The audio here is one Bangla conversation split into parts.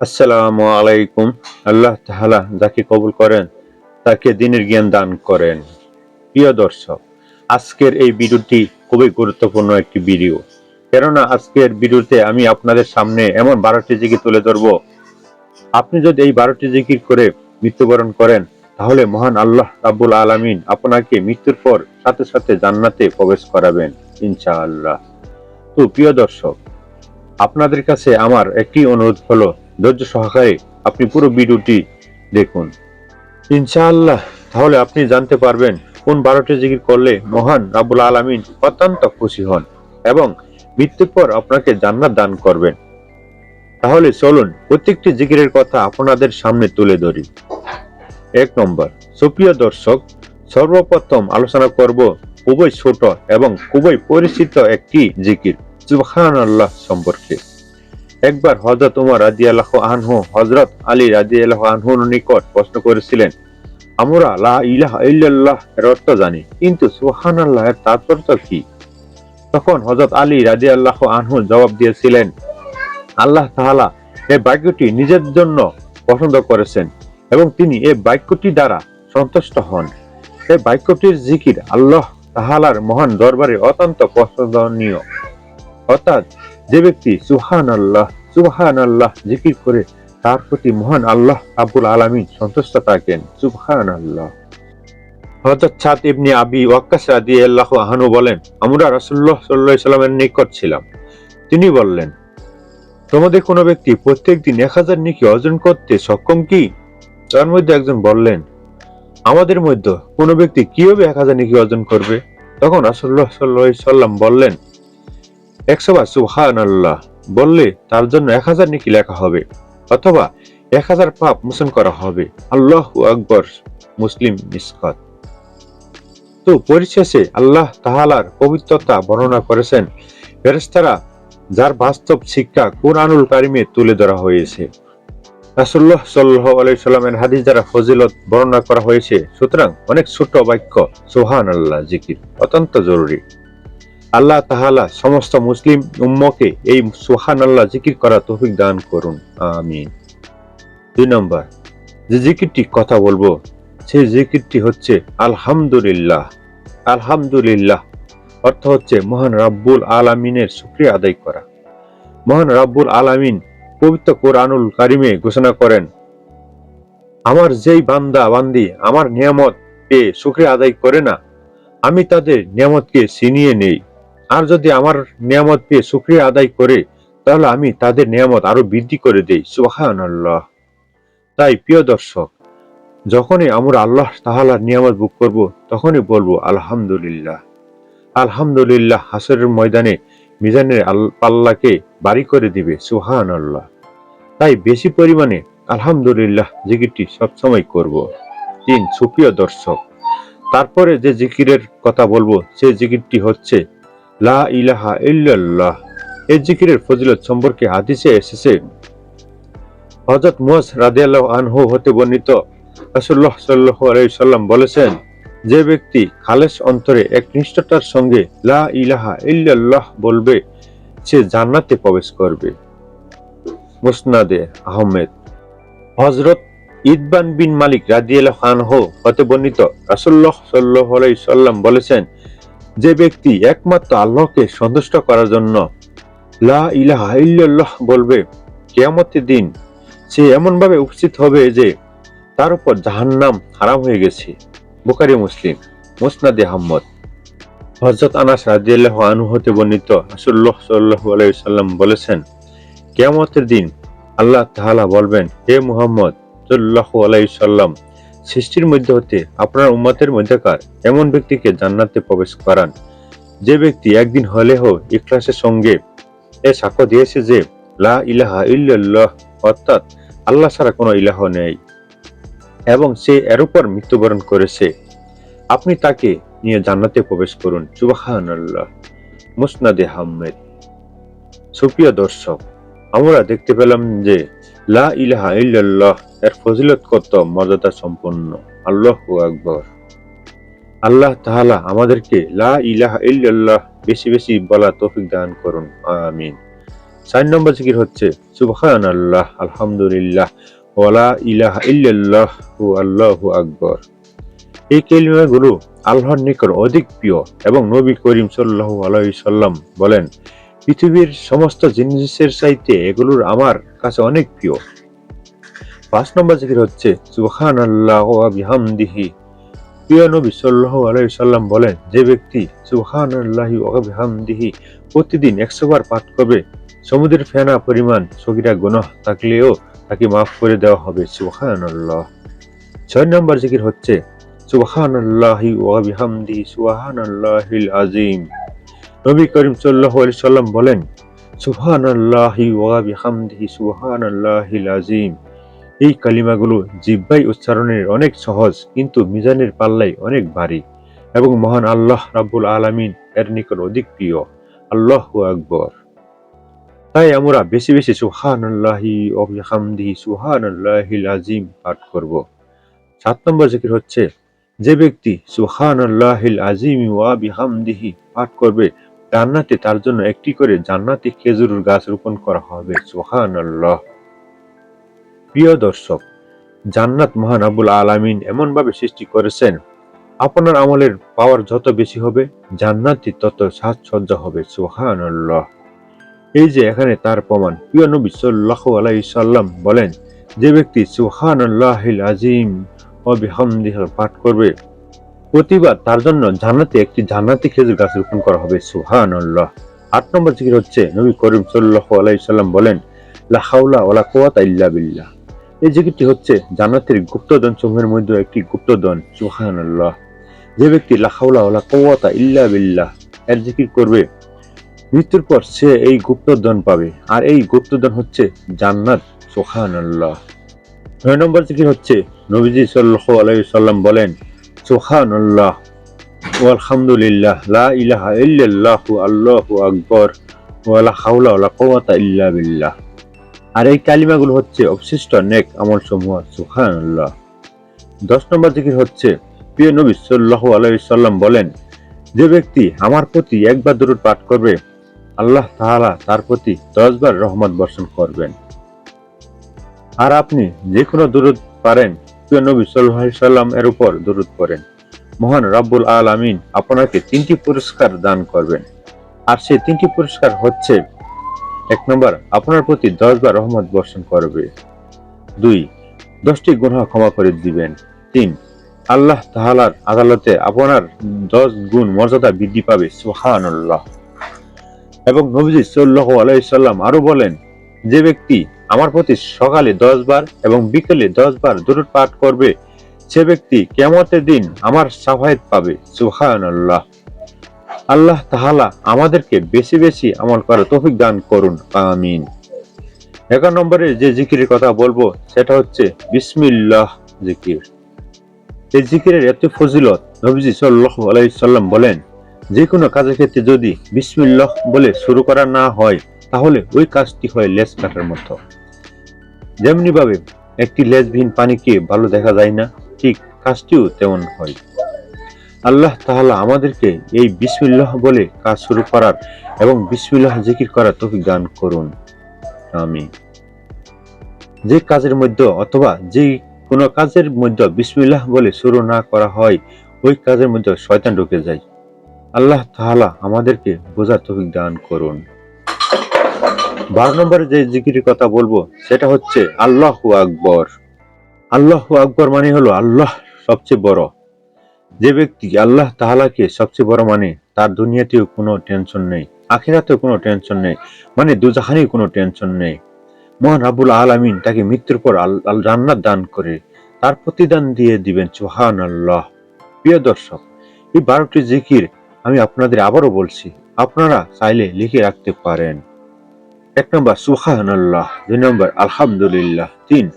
আসসালামু আলাইকুম। আল্লাহ তাহালা যাকে কবুল করেন, তাকে দিনের জ্ঞান দান করেন। প্রিয় দর্শক, আজকের এই ভিডিওটি খুবই গুরুত্বপূর্ণ একটি ভিডিও। কেননা আজকের ভিডিওতে আমি আপনাদের সামনে এমন বারোটি জিকির তুলে ধরব। আপনি যদি এই বারোটি জিকির করে মৃত্যুবরণ করেন, তাহলে মহান আল্লাহ রাব্বুল আলামিন আপনাকে মৃত্যুর পর সাথে সাথে জান্নাতে প্রবেশ করাবেন, ইনশাআল্লাহ। তো প্রিয় দর্শক, আপনাদের কাছে আমার একটি অনুরোধ হলো ধৈর্য সহকারে আপনি পুরো ভিডিওটি দেখুন। ইনশাআল্লাহ, তাহলে আপনি জানতে পারবেন কোন বারোটি জিকির করলে মহান রাবুল আলামিন অত্যন্ত খুশি হন এবং মৃত্যুর পর আপনাকে জান্নাত দান করবেন। তাহলে চলুন প্রত্যেকটি জিকিরের কথা আপনাদের সামনে তুলে ধরি। এক নম্বর, সুপ্রিয় দর্শক, সর্বপ্রথম আলোচনা করব খুবই ছোট এবং খুবই পরিচিত একটি জিকির সুবহান আল্লাহ সম্পর্কে। একবার হজরত উমর রাজি আল্লাহ আনহু হজরত আলী রাজি আল্লাহ আনহুর নিকট প্রশ্ন করেছিলেন, আমরা লা ইলাহা ইল্লাল্লাহ এর অর্থ জানি, কিন্তু সুবহান আল্লাহ এর তাৎপর্য কি? তখন হজরত আলী রাজি আল্লাহ আনহু জবাব দিয়েছিলেন, আল্লাহ তাহালা এই বাক্যটি নিজের জন্য পছন্দ করেছেন এবং তিনি এই বাক্যটি দ্বারা সন্তুষ্ট হন। এই বাক্যটির জিকির আল্লাহ তাহালার মহান দরবারে অত্যন্ত পছন্দনীয়। অর্থাৎ যে ব্যক্তি সুহান আল্লাহ সুবহান আল্লাহ জিকির করে, তার প্রতি মহান আল্লাহ আব্বুল আলামিন সন্তুষ্ট থাকেন। সুবহান আল্লাহ হযরত ছাদ ইবনে আবি ওয়াক্কাস রাদিয়াল্লাহু আনহু বলেন, আমরা আলাইহি সাল্লামের নিকট ছিলাম। তিনি বললেন, তোমাদের কোনো ব্যক্তি প্রত্যেকদিন এক হাজার নেকি অর্জন করতে সক্ষম কি? তার মধ্যে একজন বললেন, আমাদের মধ্যে কোনো ব্যক্তি কীভাবে এক হাজার নেকি অর্জন করবে? তখন রাসূলুল্লাহ সাল্লাল্লাহু আলাইহি সাল্লাম বললেন একশো বার সুবহান আল্লাহ বললে তার জন্য এক হাজার নেকি লেখা হবে, অথবা এক হাজার পাপ মোচন করা হবে। আল্লাহ আকবর, মুসলিম মিসকাত। তো পরিশেষে আল্লাহ তাহালার পবিত্রতা বর্ণনা করেছেন ফেরেস্তারা যার বাস্তব শিক্ষা কোরআনুল কারিমে তুলে ধরা হয়েছে। রাসুল্লাহ সাল্লাহ আলাইসাল্লামের হাদিস দ্বারা ফজিলত বর্ণনা করা হয়েছে, সুতরাং অনেক ছোট বাক্য সোহান আল্লাহ জিকির অত্যন্ত জরুরি। আল্লাহ তাহালা সমস্ত মুসলিম উম্মকে এই সোহান আল্লাহ জিকির করা তৌফিক দান করুন, আমিন। দুই নম্বর, যে জিকিরটি কথা বলব, সেই জিকিরটি হচ্ছে আলহামদুলিল্লাহ। আলহামদুলিল্লাহ অর্থ হচ্ছে মহান রাব্বুল আলামিনের শুক্রিয়া আদায় করা। মহান রাব্বুল আলামিন পবিত্র কোরআনুল কারিমে ঘোষণা করেন, আমার যেই বান্দা, বান্দি আমার নিয়ামত পেয়ে শুক্রিয়া আদায় করে না, আমি তাদের নিয়ামতকে ছিনিয়ে নেই। আর যদি আমার নিয়ামত পেয়ে শুক্রিয়া আদায় করে, তাহলে আমি তাদের নিয়ামত আরও বৃদ্ধি করে দেই। আল্লাহ তাই প্রিয় দর্শক, যখনই আমরা আল্লাহ তাহালার নিয়ামত বুক করব, তখনই বলব, আলহামদুলিল্লাহ। আলহামদুলিল্লাহ, হাসরের ময়দানে মিজানের আল- পাল্লাকে বাড়ি করে দিবে। সুহান আল্লাহ তাই বেশি পরিমাণে আলহামদুলিল্লাহ জিকিরটি সবসময় করব। তিন, সুপ্রিয় দর্শক, তারপরে যে জিকিরের কথা বলব, সে জিকিরটি হচ্ছে লা ইলাহা ইল্লাল্লাহ। এই জিকিরের ফজিলত সম্পর্কে হাদিসে এসেছে। মুয়াজ রাদিয়াল্লাহু আনহু হতে বর্ণিত রাসূলুল্লাহ সাল্লাল্লাহু আলাইহি সাল্লাম বলেছেন, যে ব্যক্তি খালেস অন্তরে একনিষ্ঠতার সঙ্গে লা ইলাহা ইল্লাল্লাহ বলবে, সে জান্নাতে প্রবেশ করবে। মুসনাদে আহমেদ। হযরত ইদবান বিন মালিক রাদিয়াল্লাহু আনহু হতে বর্ণিত রাসূলুল্লাহ সাল্লাল্লাহু আলাইহি সাল্লাম বলেছেন যে ব্যক্তি একমাত্র আল্লাহকে সন্তুষ্ট করার জন্য লা ইলাহা ইল্লাল্লাহ বলবে, কিয়ামতের দিন সে এমন ভাবে উপস্থিত হবে যে তার উপর জাহান্নাম হারাম হয়ে গেছে। বুখারী, মুসলিম, মুসনাদে আহমদ। হযরত আনাস রাদিয়াল্লাহু আনহু হতে বর্ণিত রাসূলুল্লাহ সাল্লাল্লাহু আলাইহি সাল্লাম বলেছেন, কেয়ামতের দিন আল্লাহ তাহালা বলবেন, হে মুহাম্মদ সাল্লাল্লাহু আলাইহি সাল্লাম সৃষ্টির মধ্যে হতে আপনার উম্মতের মধ্যেকার এমন ব্যক্তিকে জান্নাতে প্রবেশ করান। যে ব্যক্তি একদিন হলেও ইখলাসের সঙ্গে এ সাক্ষ্য দিয়েছে যে, লা ইলাহা ইল্লাল্লাহ, অর্থাৎ আল্লাহ ছাড়া কোনো ইলাহ নেই এবং সে এর উপর মৃত্যুবরণ করেছে। আপনি তাকে নিয়ে জান্নাতে প্রবেশ করুন। সুবাহান আল্লাহ মুসনাদে আহমেদ সুপ্রিয় দর্শক, আমরা দেখতে পেলাম যে লা ইলাহা ইল্লাল্লাহ, এর ফজিলত কত? মর্যাদা সম্পন্ন। আল্লাহ আকবর। আল্লাহ তাআলা আমাদেরকে লা ইলাহা ইল্লাল্লাহ বেশি বেশি বলা তৌফিক দান করুন। আমিন। চার নম্বর জিকির হচ্ছে সুবহান আল্লাহ আলহামদুলিল্লাহ ওয়ালা ইলাহা ইল্লাল্লাহ হু আল্লাহু আকবর। এই কেলিমাগুলো আল্লাহর নিকট অধিক প্রিয় এবং নবী করিম সাল্লাহু আলাইহি সাল্লাম বলেন পৃথিবীর সমস্ত জিনিসের চাইতে এগুলোর আমার কাছে অনেক প্রিয়। পাঁচ নম্বর জিকির হচ্ছে সুবহান আল্লাহ বিহামদিহি। প্রিয় নবী সাল্লাহ আলাইহি সাল্লাম বলেন, যে ব্যক্তি সুবহান আল্লাহি বিহামদিহি প্রতিদিন একশো বার পাঠ করবে, সমুদ্রের ফেনা পরিমাণ সগিরা গুনাহ থাকলেও তাকে মাফ করে দেওয়া হবে। সুবহান আল্লাহ ছয় নম্বর জিকির হচ্ছে সুবহান আল্লাহি ওয়া বিহামদিহি সুবহান আল্লাহিল আজিম নবী করিম সাল্লাহ আলাইহি সাল্লাম বলেন সুবহান আল্লাহি সুবহান আল্লাহিল আজিম এই কালিমাগুলো জিব্বাই উচ্চারণের অনেক সহজ, কিন্তু মিজানের পাল্লাই অনেক ভারী এবং মহান আল্লাহ রাব্বুল আলামিন এর নিকট অধিক প্রিয়। আল্লাহ আকবর। তাই আমরা বেশি বেশি সুহান আল্লাহি সুহান আল্লাহিল আজিম পাঠ করব। সাত নম্বর জিকির হচ্ছে, যে ব্যক্তি সুহান আল্লাহিল আজিম ওয়া বিহামদিহি পাঠ করবে জান্নাতে তার জন্য একটি করে জান্নাতি খেজুরের গাছ রোপণ করা হবে সুহান প্রিয় দর্শক, জান্নাত মহান আবুল আলামিন এমনভাবে সৃষ্টি করেছেন, আপনার আমলের পাওয়ার যত বেশি হবে জান্নাতি তত সাজসজ্জা হবে সুহান এই যে এখানে তার প্রমাণ, প্রিয় নবী সাল্লাহ আলাই সাল্লাম বলেন, যে ব্যক্তি সুহান আল্লাহিল আজিম ও পাঠ করবে প্রতিবার তার জন্য জান্নাতে একটি জান্নাতি খেজুর গাছ রোপণ করা হবে সুহান আল্লাহ আট নম্বর জিকির হচ্ছে, নবী করিম সাল্লাহ বলেন, লা হাওলা ওয়ালা কুওয়াতা ইল্লা বিল্লাহ। এই জিকিরটি হচ্ছে জান্নাতের সমূহের মধ্যে একটি সুহান আল্লাহ যে ব্যক্তি লা হাওলা ওয়ালা ইল্লা বিল্লাহ, এর জিকির করবে, মৃত্যুর পর সে এই গুপ্তধন পাবে। আর এই গুপ্তধন হচ্ছে জান্নাত সুহান আল্লাহ নয় নম্বর জিকির হচ্ছে, নবীজি সাল্লাহ আলাইহি সাল্লাম বলেন সুহান আল্লাহ আলহামদুলিল্লাহ লা ইলাহা ইল্লাল্লাহু, আল্লাহু আকবর, ওয়ালা হাওলা ওয়ালা কুওয়াতা ইল্লা বিল্লাহ। আর এই কালিমাগুলো হচ্ছে অবশিষ্ট নেক আমল সমূহ সুহান আল্লাহ দশ নম্বর জিকির হচ্ছে, প্রিয় নবী সাল্লাহ আলাইসাল্লাম বলেন, যে ব্যক্তি আমার প্রতি একবার দূর পাঠ করবে, আল্লাহ তাহালা তার প্রতি দশবার রহমত বর্ষণ করবেন। আর আপনি যে কোনো দূরত পারেন প্রিয় নবী সাল্লাহ সাল্লাম এর উপর দূরত করেন মহান রাব্বুল আল আমিন আপনাকে তিনটি পুরস্কার দান করবেন। আর সেই তিনটি পুরস্কার হচ্ছে, এক নম্বর, আপনার প্রতি দশ বার রহমত বর্ষণ করবে। দুই, দশটি গুনাহ ক্ষমা করে দিবেন। তিন, আল্লাহ তাহালার আদালতে আপনার দশ গুণ মর্যাদা বৃদ্ধি পাবে সুহান এবং নবীজি সাল্লাহ আলাইসাল্লাম আরও বলেন, যে ব্যক্তি আমার প্রতি সকালে দশ বার এবং বিকেলে দশ বার দূর পাঠ করবে সে ব্যক্তি কেমতের দিন আমার সাফায়ত পাবে সুহান আল্লাহ আল্লাহ তাহালা আমাদেরকে বেশি বেশি আমল করার তৌফিক দান করুন, আমিন। এগারো নম্বরে যে জিকিরের কথা বলব, সেটা হচ্ছে বিসমিল্লাহ জিকির। এই জিকিরের এত ফজিলত নবীজি সাল্লাহ আলাইসাল্লাম বলেন যে কোনো কাজের ক্ষেত্রে যদি বিসমিল্লাহ বলে শুরু করা না হয়, তাহলে ওই কাজটি হয় লেজ কাটার মতো। যেমনি ভাবে একটি লেজবিহীন পানিকে ভালো দেখা যায় না, ঠিক কাজটিও তেমন হয়। আল্লাহ তাহলে আমাদেরকে এই বিসমিল্লাহ বলে কাজ শুরু করার এবং বিসমিল্লাহ জিকির করার তৌফিক দান করুন। আমি যে কাজের মধ্যে অথবা যে কোনো কাজের মধ্যে বিসমিল্লাহ বলে শুরু না করা হয়, ওই কাজের মধ্যে শয়তান ঢুকে যায়। আল্লাহ তাহলা আমাদেরকে বোঝার তৌফিক দান করুন। বারো নম্বরে যে জিকিরের কথা বলব, সেটা হচ্ছে আল্লাহ আকবর। আল্লাহ আকবর মানে হলো আল্লাহ সবচেয়ে বড়। যে ব্যক্তি আল্লাহ তাহালাকে সবচেয়ে বড় মানে তার দুনিয়াতেও কোনো টেনশন নেই, আখেরাতেও কোনো টেনশন নেই মানে দুজাহানেও কোনো টেনশন নেই। মহান আবুল আলমিন তাকে মৃত্যুর পর আল জান্নাত দান করে, তার প্রতিদান দিয়ে দিবেন চুহান আল্লাহ প্রিয় দর্শক, এই বারোটি জিকির আমি আপনাদের আবারও বলছি, আপনারা চাইলে লিখে রাখতে পারেন। এক নম্বর সুখানুল্লাহ দুই নম্বর, আলহামদুলিল্লাহ। তিন,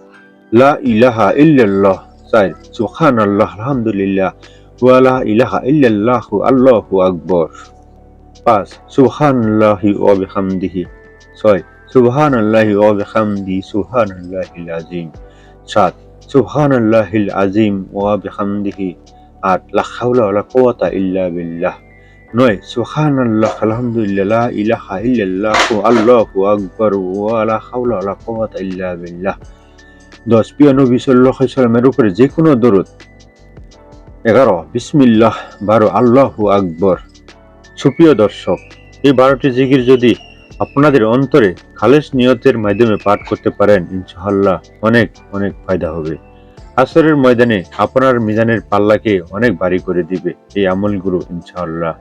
লা ইলাহা ইল্লাল্লাহ। চার সুহান আল্লাহ আলহামদুলিল্লাহ ওয়ালা ইলাহা ইল্লাল্লাহ, আল্লাহু আকবর। পাঁচ, সুবহানাল্লাহি ওয়া বিহামদিহি। ছয়, সুবহানাল্লাহি ওয়া বিহামদি সুবহানাল্লাহিল আযীম। সাত, সুবহানাল্লাহিল আযীম ওয়া বিহামদিহি। আট, লা হাওলা ওয়ালা কুওয়াতা ইল্লা বিল্লাহ। নয় সুহান আল্লাহ আলহামদুলিল্লাহ ইলাহা ইল্লাল্লাহ আল্লাহু আকবার ওয়ালা হাওলা ওয়ালা কুওয়াতা ইল্লা বিল্লাহ দশ প্রিয় নবী সাল্লাল্লাহু সাল্লামের উপরে যে কোনো দরুদ। এগারো, বিসমিল্লাহ, বারো, আল্লাহু আকবর। সুপ্রিয় দর্শক, এই বারোটি জিকির যদি আপনাদের অন্তরে খালেস নিয়তের মাধ্যমে পাঠ করতে পারেন, ইনশাআল্লাহ অনেক অনেক ফায়দা হবে। আসরের ময়দানে আপনার মিজানের পাল্লাকে অনেক ভারী করে দিবে এই আমলগুলো, ইনশাআল্লাহ।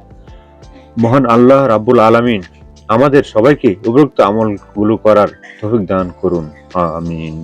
মহান আল্লাহ রাব্বুল আলামিন আমাদের সবাইকে উপরোক্ত আমলগুলো করার তৌফিক দান করুন। আমিন।